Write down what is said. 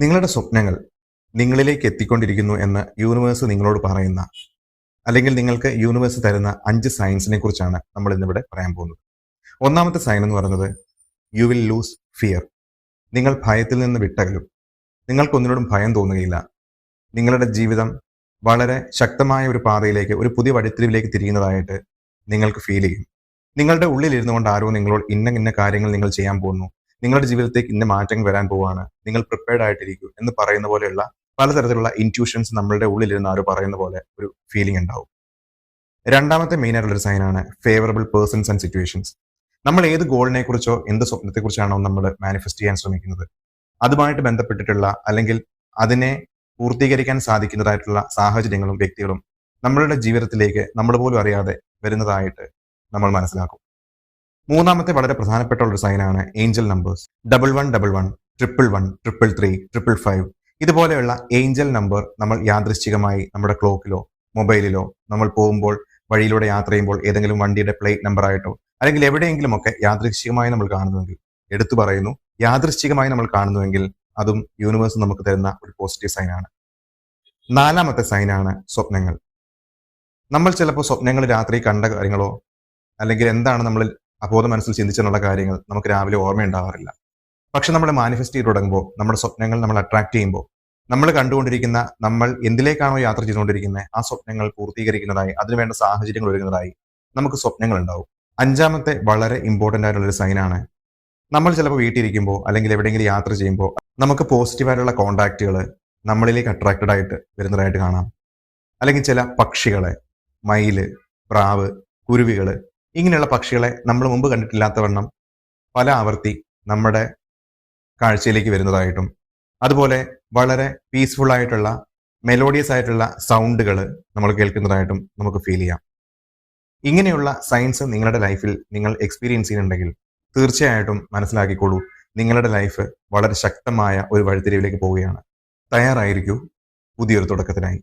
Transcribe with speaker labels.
Speaker 1: നിങ്ങളുടെ സ്വപ്നങ്ങൾ നിങ്ങളിലേക്ക് എത്തിക്കൊണ്ടിരിക്കുന്നു എന്ന് യൂണിവേഴ്സ് നിങ്ങളോട് പറയുന്ന അല്ലെങ്കിൽ നിങ്ങൾക്ക് യൂണിവേഴ്സ് തരുന്ന അഞ്ച് സയൻസിനെ കുറിച്ചാണ് നമ്മൾ ഇന്നിവിടെ പറയാൻ പോകുന്നത്. ഒന്നാമത്തെ സൈൻ എന്ന് പറയുന്നത് യു വിൽ ലൂസ് ഫിയർ നിങ്ങൾ ഭയത്തിൽ നിന്ന് വിട്ടകലും. നിങ്ങൾക്കൊന്നിനോടും ഭയം തോന്നുകയില്ല. നിങ്ങളുടെ ജീവിതം വളരെ ശക്തമായ ഒരു പാതയിലേക്ക് ഒരു പുതിയ വഴിത്തിരിവിലേക്ക് തിരിയുന്നതായിട്ട് നിങ്ങൾക്ക് ഫീൽ ചെയ്യും. നിങ്ങളുടെ ഉള്ളിലിരുന്നു കൊണ്ട് ആരോ നിങ്ങളോട് ഇന്ന ഇന്ന കാര്യങ്ങൾ നിങ്ങൾ ചെയ്യാൻ പോകുന്നു. നിങ്ങളുടെ ജീവിതത്തേക്ക് ഇന്ന മാറ്റങ്ങൾ വരാൻ പോവുകയാണ് നിങ്ങൾ പ്രിപ്പയർഡ് ആയിട്ടിരിക്കൂ എന്ന് പറയുന്ന പോലെയുള്ള പലതരത്തിലുള്ള ഇന്റ്യൂഷൻസ് നമ്മളുടെ ഉള്ളിലിരുന്ന് ആര് പറയുന്ന പോലെ ഒരു ഫീലിംഗ് ഉണ്ടാവും. രണ്ടാമത്തെ മെയിൻ ആയിട്ടുള്ള ഒരു സൈനാണ് ഫേവറബിൾ പേഴ്സൺസ് ആൻഡ് സിറ്റുവേഷൻസ് നമ്മൾ ഏത് ഗോളിനെ കുറിച്ചോ എന്ത് സ്വപ്നത്തെക്കുറിച്ചാണോ നമ്മൾ മാനിഫെസ്റ്റ് ചെയ്യാൻ ശ്രമിക്കുന്നത്. അതുമായിട്ട് ബന്ധപ്പെട്ടിട്ടുള്ള അല്ലെങ്കിൽ അതിനെ പൂർത്തീകരിക്കാൻ സാധിക്കുന്നതായിട്ടുള്ള സാഹചര്യങ്ങളും വ്യക്തികളും നമ്മളുടെ ജീവിതത്തിലേക്ക് നമ്മൾ പോലും അറിയാതെ വരുന്നതായിട്ട് നമ്മൾ മനസ്സിലാക്കും. മൂന്നാമത്തെ വളരെ പ്രധാനപ്പെട്ട ഒരു സൈനാണ് angel numbers double one double one triple one triple three triple five ഇതുപോലെയുള്ള ഏഞ്ചൽ നമ്പർ നമ്മൾ യാദൃശ്ചികമായി നമ്മുടെ ക്ലോക്കിലോ മൊബൈലിലോ നമ്മൾ പോകുമ്പോൾ വഴിയിലൂടെ യാത്ര ചെയ്യുമ്പോൾ ഏതെങ്കിലും വണ്ടിയുടെ പ്ലേറ്റ് നമ്പറായിട്ടോ അല്ലെങ്കിൽ എവിടെയെങ്കിലും ഒക്കെ യാദൃശ്ചികമായി നമ്മൾ കാണുന്നുവെങ്കിൽ എടുത്തു പറയുന്നു യാദൃശ്ചികമായി നമ്മൾ കാണുന്നുവെങ്കിൽ അതും യൂണിവേഴ്സ് നമുക്ക് തരുന്ന ഒരു പോസിറ്റീവ് സൈനാണ് നാലാമത്തെ സൈനാണ് സ്വപ്നങ്ങൾ. നമ്മൾ ചിലപ്പോൾ സ്വപ്നങ്ങൾ രാത്രി കണ്ട കാര്യങ്ങളോ അല്ലെങ്കിൽ എന്താണ് നമ്മൾ അബോധ മനസ്സിൽ ചിന്തിച്ചെന്നുള്ള കാര്യങ്ങൾ നമുക്ക് രാവിലെ ഓർമ്മയുണ്ടാവാറില്ല. പക്ഷെ നമ്മൾ മാനിഫെസ്റ്റ് ചെയ്ത് തുടങ്ങുമ്പോൾ നമ്മുടെ സ്വപ്നങ്ങൾ നമ്മൾ അട്രാക്ട് ചെയ്യുമ്പോൾ നമ്മൾ കണ്ടുകൊണ്ടിരിക്കുന്ന നമ്മൾ എന്തിലേക്കാണോ യാത്ര ചെയ്തുകൊണ്ടിരിക്കുന്നത് ആ സ്വപ്നങ്ങൾ പൂർത്തീകരിക്കുന്നതായി അതിനുവേണ്ട സാഹചര്യങ്ങൾ ഒരുങ്ങുന്നതായി നമുക്ക് സ്വപ്നങ്ങൾ ഉണ്ടാവും അഞ്ചാമത്തെ വളരെ ഇമ്പോർട്ടന്റ് ആയിട്ടുള്ള ഒരു സൈനാണ് നമ്മൾ ചിലപ്പോൾ വീട്ടിലിരിക്കുമ്പോൾ അല്ലെങ്കിൽ എവിടെയെങ്കിലും യാത്ര ചെയ്യുമ്പോൾ നമുക്ക് പോസിറ്റീവായിട്ടുള്ള കോണ്ടാക്റ്റുകൾ നമ്മളിലേക്ക് അട്രാക്റ്റഡ് ആയിട്ട് വരുന്നതായിട്ട് കാണാം. അല്ലെങ്കിൽ ചില പക്ഷികളെ മയിൽ പ്രാവ് കുരുവികൾ ഇങ്ങനെയുള്ള പക്ഷികളെ നമ്മൾ മുമ്പ് കണ്ടിട്ടില്ലാത്തവണ്ണം പല ആവർത്തി നമ്മുടെ കാഴ്ചയിലേക്ക് വരുന്നതായിട്ടും അതുപോലെ വളരെ പീസ്ഫുൾ ആയിട്ടുള്ള മെലോഡിയസ് ആയിട്ടുള്ള സൗണ്ടുകൾ നമ്മൾ കേൾക്കുന്നതായിട്ടും നമുക്ക് ഫീൽ ചെയ്യാം. ഇങ്ങനെയുള്ള സയൻസ് നിങ്ങളുടെ ലൈഫിൽ നിങ്ങൾ എക്സ്പീരിയൻസ് ചെയ്യുന്നുണ്ടെങ്കിൽ തീർച്ചയായിട്ടും മനസ്സിലാക്കിക്കോളൂ നിങ്ങളുടെ ലൈഫ് വളരെ ശക്തമായ ഒരു വഴിത്തിരിവിലേക്ക് പോവുകയാണ്. തയ്യാറായിരിക്കൂ പുതിയൊരു തുടക്കത്തിനായി.